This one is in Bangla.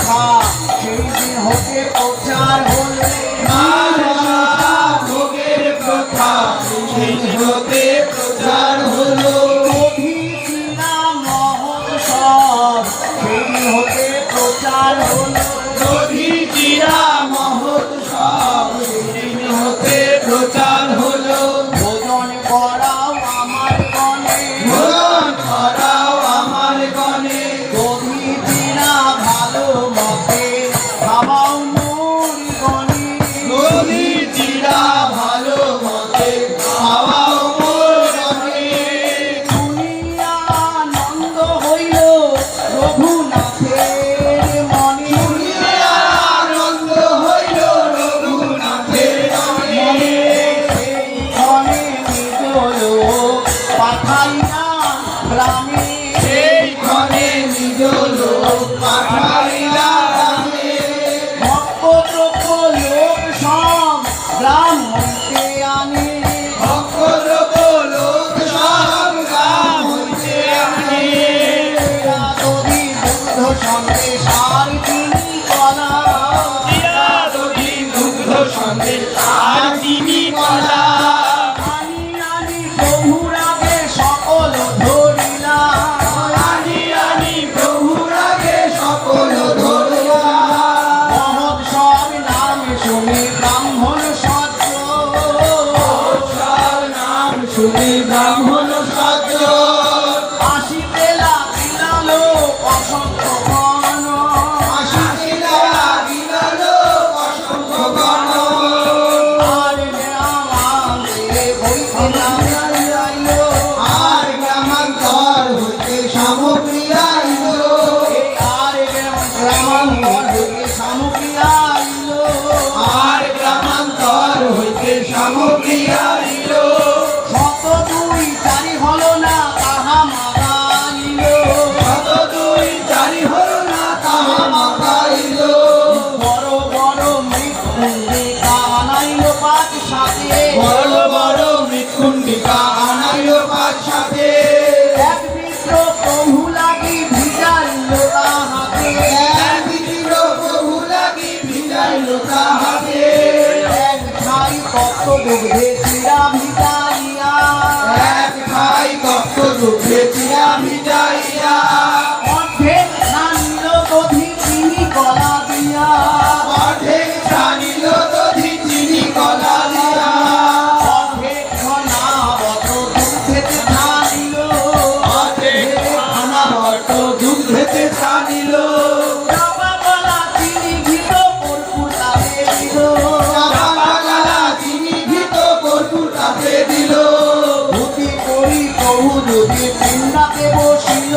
কথা সেই দিন হতে প্রচার হলে মা পাঠাইয়া রামী ব্রাহ্মণ সাজ আসিতে লাগিল অসংখ্য গণ। আসিতে লাগিল অসংখ্য গণ। আর আমাদের হইতে বড় বড় মৃত্যুঞ্জিকা আনাইল সাথে। এক মিত্র প্রভু লাগি ভিজাইল তাহাতে। এক মিত্র প্রভু এক ঠাই কত দুঃখে চিরা ভিজাইয়া। এক ঠাই কত দুঃখে চিরা ভিজাইয়া। অর্ধেক নান্য নদীর পিণ্ডাকে বসিল